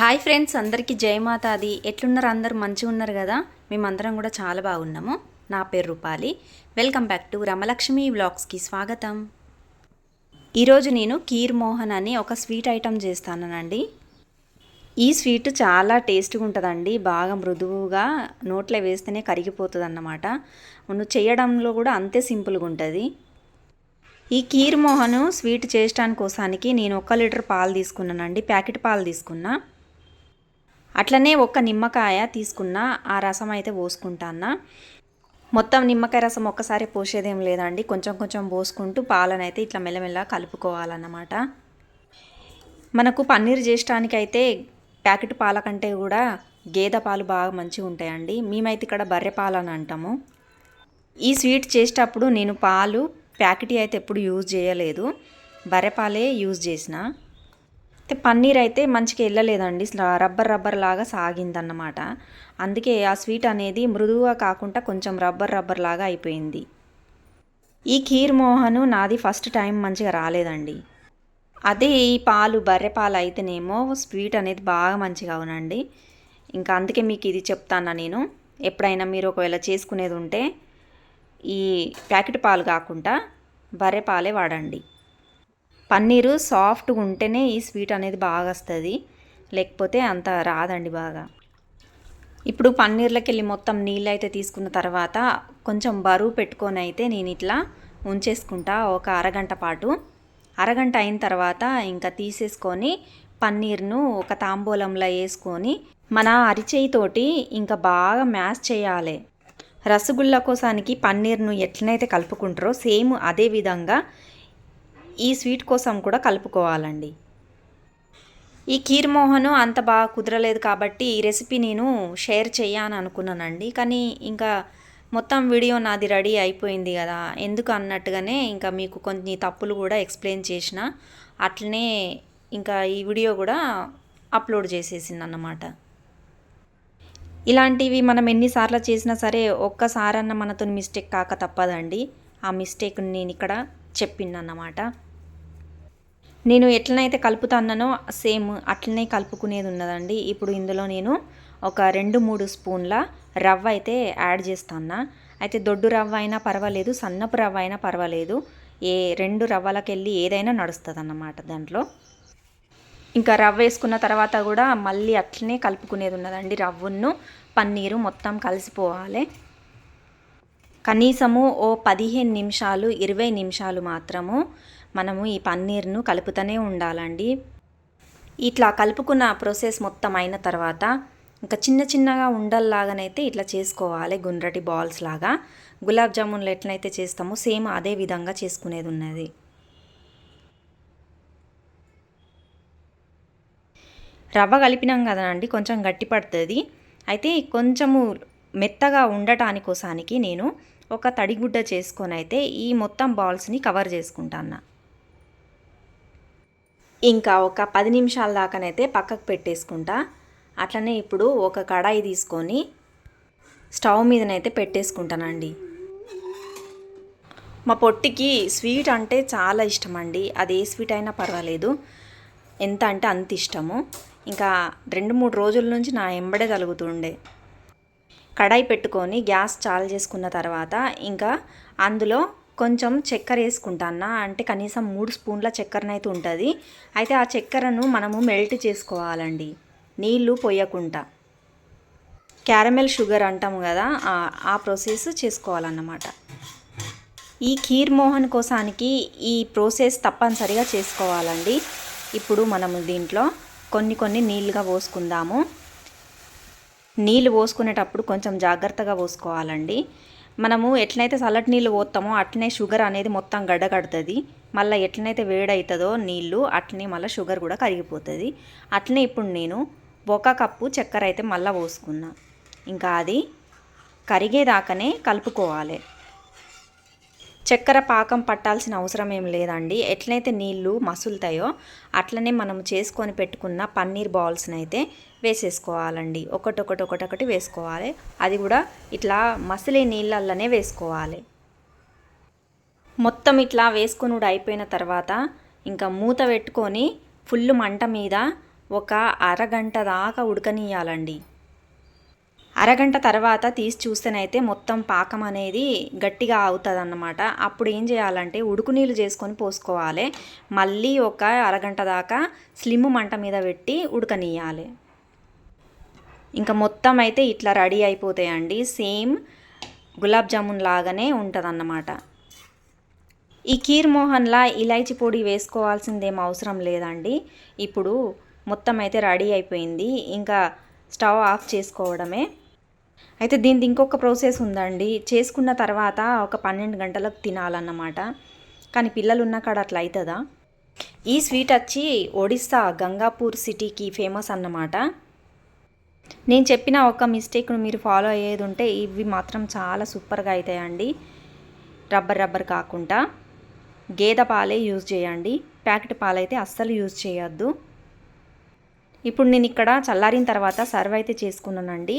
Hi friends అందరికీ జయమాతాది ఎట్లున్నారు? అందరూ మంచిగా ఉన్నారు కదా? మేమందరం కూడా చాలా బాగున్నాము. నా పేరు Rupali. Welcome back to Ramalakshmi వ్లాగ్స్కి స్వాగతం. ఈరోజు నేను కీర్ మోహన్ అని ఒక స్వీట్ ఐటెం చేస్తానండి ఈ స్వీట్ చాలా టేస్ట్గా ఉంటుందండి. బాగా మృదువుగా నోట్లో వేస్తేనే కరిగిపోతుంది అన్నమాట నువ్వు చేయడంలో కూడా అంతే సింపుల్గా ఉంటుంది. ఈ కీర్ మోహన్ స్వీట్ చేయడానికి కోసానికి నేను ఒక లీటర్ పాలు తీసుకున్నానండి. ప్యాకెట్ పాలు తీసుకున్నా. అట్లనే ఒక్క నిమ్మకాయ తీసుకున్నా ఆ రసం అయితే పోసుకుంటానా మొత్తం నిమ్మకాయ రసం ఒక్కసారి పోసేదేం లేదండి. కొంచెం కొంచెం పోసుకుంటూ పాలను అయితే ఇట్లా మెల్లమెల్ల కలుపుకోవాలన్నమాట. మనకు పన్నీర్ చేయడానికి అయితే ప్యాకెట్ పాల కంటే కూడా గేదె పాలు బాగా మంచిగా ఉంటాయండి. మేమైతే ఇక్కడ బర్రె పాలు అని అంటాము. ఈ స్వీట్ చేసేటప్పుడు నేను పాలు ప్యాకెట్ అయితే ఎప్పుడు యూజ్ చేయలేదు. బర్రె పాలే యూజ్ చేసిన. అయితే పన్నీర్ అయితే మంచిగా వెళ్ళలేదండి. రబ్బర్ రబ్బర్ లాగా సాగిందన్నమాట. అందుకే ఆ స్వీట్ అనేది మృదువుగా కాకుండా కొంచెం రబ్బర్ రబ్బర్ లాగా అయిపోయింది. ఈ ఖీర్ మోహను నాది ఫస్ట్ టైం మంచిగా రాలేదండి. అదే ఈ పాలు బర్రె పాలు అయితేనేమో స్వీట్ అనేది బాగా మంచిగా అవునండి. ఇంకా అందుకే మీకు ఇది చెప్తాను నేను. ఎప్పుడైనా మీరు ఒకవేళ చేసుకునేది ఉంటే ఈ ప్యాకెట్ పాలు కాకుండా బర్రె పాలే వాడండి. పన్నీరు సాఫ్ట్గా ఉంటేనే ఈ స్వీట్ అనేది బాగా వస్తుంది లేకపోతే అంత రాదండి బాగా. ఇప్పుడు పన్నీర్లోకి వెళ్ళి మొత్తం నీళ్ళు అయితే తీసుకున్న తర్వాత కొంచెం బరువు పెట్టుకొని అయితే నేను ఇట్లా ఉంచేసుకుంటా ఒక అరగంట పాటు. అరగంట అయిన తర్వాత ఇంకా తీసేసుకొని పన్నీర్ను ఒక తాంబూలంలో వేసుకొని మన అరిచేయితోటి ఇంకా బాగా మ్యాష్ చేయాలి. రసగుల్లా కోసానికి పన్నీర్ను ఎట్లనైతే కలుపుకుంటారో సేమ్ అదే విధంగా ఈ స్వీట్ కోసం కూడా కలుపుకోవాలండి. ఈ కీర్ మోహను అంత బాగా కుదరలేదు కాబట్టి ఈ రెసిపీ నేను షేర్ చేయాలని అనుకున్నానండి కానీ ఇంకా మొత్తం వీడియో నాది రెడీ అయిపోయింది కదా ఎందుకు అన్నట్టుగానే ఇంకా మీకు కొన్ని తప్పులు కూడా ఎక్స్ప్లెయిన్ చేసిన అట్లనే ఇంకా ఈ వీడియో కూడా అప్లోడ్ చేసేసింది అన్నమాట ఇలాంటివి మనం ఎన్నిసార్లు చేసినా సరే ఒక్కసారన్న మనతో మిస్టేక్ కాక తప్పదండి. ఆ మిస్టేక్ నేను ఇక్కడ చెప్పిందన్నమాట. నేను ఎట్లనైతే కలుపుతానో సేమ్ అట్లనే కలుపుకునేది ఉన్నదండి. ఇప్పుడు ఇందులో నేను ఒక రెండు మూడు స్పూన్ల రవ్వ అయితే యాడ్ చేస్తాను అయితే దొడ్డు రవ్వ అయినా పర్వాలేదు సన్నపు రవ్వ అయినా పర్వాలేదు. ఏ రెండు రవ్వలకెళ్ళి ఏదైనా నడుస్తుంది అన్నమాట దాంట్లో. ఇంకా రవ్వ వేసుకున్న తర్వాత కూడా మళ్ళీ అట్లనే కలుపుకునేది ఉన్నదండి రవ్వను. పన్నీరు మొత్తం కలిసిపోవాలి. కనీసము ఓ పదిహేను నిమిషాలు ఇరవై నిమిషాలు మాత్రము మనము ఈ పన్నీర్ను కలుపుతూనే ఉండాలండి. ఇట్లా కలుపుకున్న ప్రాసెస్ మొత్తం అయిన తర్వాత ఇంకా చిన్న చిన్నగా ఉండల్లాగానైతే ఇట్లా చేసుకోవాలి గుండ్రటి బాల్స్ లాగా. గులాబ్ జామున్లు ఎట్లయితే చేస్తామో సేమ్ అదే విధంగా చేసుకునేది ఉన్నది. రవ్వ కలిపినాం కదనండి కొంచెం గట్టి పడుతుంది. అయితే కొంచెము మెత్తగా ఉండటానికోసానికి నేను ఒక తడిగుడ్డ చేసుకొని అయితే ఈ మొత్తం బాల్స్ని కవర్ చేసుకుంటాను ఇంకా ఒక పది నిమిషాల దాకానైతే పక్కకు పెట్టేసుకుంటా. అట్లనే ఇప్పుడు ఒక కడాయి తీసుకొని స్టవ్ మీదనైతే పెట్టేసుకుంటానండి. మా పొట్టికి స్వీట్ అంటే చాలా ఇష్టం అండి అది ఏ స్వీట్ అయినా పర్వాలేదు. ఎంత అంటే అంత ఇష్టము. ఇంకా రెండు మూడు రోజుల నుంచి నా ఎంబడే తలుగుతుండే. కడాయి పెట్టుకొని గ్యాస్ చాలు చేసుకున్న తర్వాత ఇంకా అందులో కొంచెం చక్కెర వేసుకుంటానా అంటే కనీసం మూడు స్పూన్ల చక్కెరనైతే ఉంటుంది. అయితే ఆ చక్కెరను మనము మెల్ట్ చేసుకోవాలండి. నీళ్ళు పోయకుండా. క్యారమెల్ షుగర్ అంటాము కదా ఆ ప్రాసెస్ చేసుకోవాలన్నమాట. ఈ ఖీర్ మోహన్ కోసానికి ఈ ప్రాసెస్ తప్పనిసరిగా చేసుకోవాలండి. ఇప్పుడు మనము దీంట్లో కొన్ని కొన్ని నీళ్ళుగా పోసుకుందాము. నీళ్ళు పోసుకునేటప్పుడు కొంచెం జాగ్రత్తగా పోసుకోవాలండి. మనము ఎట్లయితే చల్లటి నీళ్ళు పోస్తామో అట్లనే షుగర్ అనేది మొత్తం గడ్డకడుతుంది మళ్ళీ ఎట్లనైతే వేడవుతుందో నీళ్ళు అట్లనే మళ్ళీ షుగర్ కూడా కరిగిపోతుంది. అట్లనే ఇప్పుడు నేను ఒక కప్పు చక్కెర అయితే మళ్ళీ పోసుకున్నా. ఇంకా అది కరిగేదాకానే కలుపుకోవాలి. చక్కెర పాకం పట్టాల్సిన అవసరం ఏం లేదండి. ఎట్లయితే నీళ్ళు మసులుతాయో అట్లనే మనం చేసుకొని పెట్టుకున్న పన్నీర్ బాల్స్ని అయితే వేసేసుకోవాలండి. ఒకటొకటి ఒకటొకటి వేసుకోవాలి. అది కూడా ఇట్లా మసిలే నీళ్ళల్లోనే వేసుకోవాలి. మొత్తం ఇట్లా వేసుకునుడు అయిపోయిన తర్వాత ఇంకా మూత పెట్టుకొని ఫుల్ మంట మీద ఒక అరగంట దాకా ఉడకనియాలండి అరగంట తర్వాత తీసి చూస్తేనైతే మొత్తం పాకం అనేది గట్టిగా అవుతుంది అన్నమాట అప్పుడు ఏం చేయాలంటే ఉడుకు నీళ్ళు చేసుకొని పోసుకోవాలి. మళ్ళీ ఒక అరగంట దాకా స్లిమ్ మంట మీద పెట్టి ఉడకనియాలి. ఇంకా మొత్తం అయితే ఇట్లా రెడీ అయిపోతాయండి. సేమ్ గులాబ్ జామున్ లాగానే ఉంటుంది ఈ కీర్ మోహన్లా ఇలాచి పొడి వేసుకోవాల్సిందేం అవసరం లేదండి. ఇప్పుడు మొత్తం అయితే రెడీ అయిపోయింది. ఇంకా స్టవ్ ఆఫ్ చేసుకోవడమే. అయితే దీనికి ఇంకొక ప్రాసెస్ ఉందండి. చేసుకున్న తర్వాత ఒక పన్నెండు గంటలకు తినాలన్నమాట. కానీ పిల్లలు ఉన్న కాడ అట్లా అవుతుందా ఈ స్వీట్ వచ్చి ఒడిస్సా గంగాపూర్ సిటీకి ఫేమస్ అన్నమాట. నేను చెప్పిన ఒక మిస్టేక్ను మీరు ఫాలో అయ్యేది ఉంటే ఇవి మాత్రం చాలా సూపర్గా అవుతాయండి రబ్బర్ రబ్బర్ కాకుండా గేదె పాలే యూజ్ చేయండి. ప్యాకెట్ పాలైతే అస్సలు యూజ్ చేయొద్దు. ఇప్పుడు నేను ఇక్కడ చల్లారిన తర్వాత సర్వ్ అయితే చేసుకున్నానండి.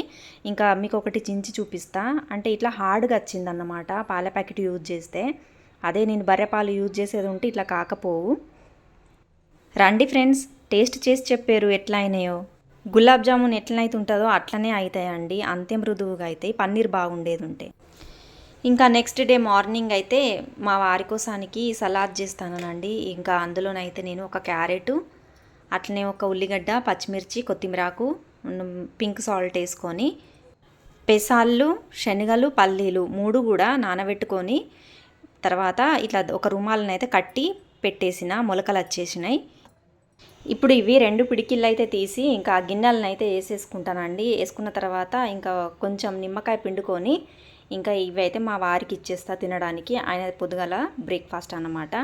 ఇంకా మీకు ఒకటి చించి చూపిస్తా. అంటే ఇట్లా హార్డ్గా వచ్చిందన్నమాట పాల ప్యాకెట్ యూజ్ చేస్తే. అదే నేను బర్రెపాలు యూజ్ చేసేది ఉంటే ఇట్లా కాకపోవు. రండి ఫ్రెండ్స్ టేస్ట్ చేసి చెప్పారు ఎట్లా అయినాయో గులాబ్ జామున్ ఎట్లనైతే ఉంటుందో అట్లనే అవుతాయండి అంతే మృదువుగా అవుతాయి పన్నీర్ బాగుండేది ఉంటే. ఇంకా నెక్స్ట్ డే మార్నింగ్ అయితే మా వారి కోసానికి సలాద్ చేస్తానండి ఇంకా అందులోనైతే నేను ఒక క్యారెట్ అట్లనే ఒక ఉల్లిగడ్డ పచ్చిమిర్చి కొత్తిమీరాకు పింక్ సాల్ట్ వేసుకొని పెసాళ్ళు శనగలు పల్లీలు మూడు కూడా నానబెట్టుకొని తర్వాత ఇట్లా ఒక రుమాలను అయితే కట్టి పెట్టేసిన మొలకలు వచ్చేసినాయి. ఇప్పుడు ఇవి రెండు పిడికిళ్ళు అయితే తీసి ఇంకా గిన్నెలను అయితే వేసేసుకుంటానండి. వేసుకున్న తర్వాత ఇంకా కొంచెం నిమ్మకాయ పిండుకొని ఇంకా ఇవి అయితే మా వారికి ఇచ్చేస్తా తినడానికి. ఆయన పొద్దుగల బ్రేక్ఫాస్ట్ అన్నమాట.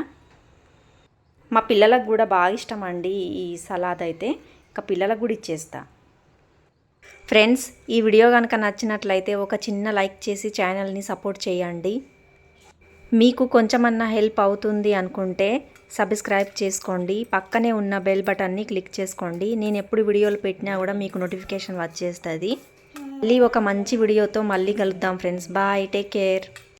మా పిల్లలకు కూడా బాగా ఇష్టం అండి ఈ సలాద్ అయితే. ఇంకా పిల్లలకు కూడా ఇచ్చేస్తా. ఫ్రెండ్స్ ఈ వీడియో కనుక నచ్చినట్లయితే ఒక చిన్న లైక్ చేసి ఛానల్ని సపోర్ట్ చేయండి. మీకు కొంచెమన్నా హెల్ప్ అవుతుంది అనుకుంటే సబ్స్క్రైబ్ చేసుకోండి. పక్కనే ఉన్న బెల్ బటన్ని క్లిక్ చేసుకోండి. నేను ఎప్పుడు వీడియోలు పెట్టినా కూడా మీకు నోటిఫికేషన్ వచ్చేస్తుంది. మళ్ళీ ఒక మంచి వీడియోతో మళ్ళీ కలుద్దాం ఫ్రెండ్స్. Bye take care.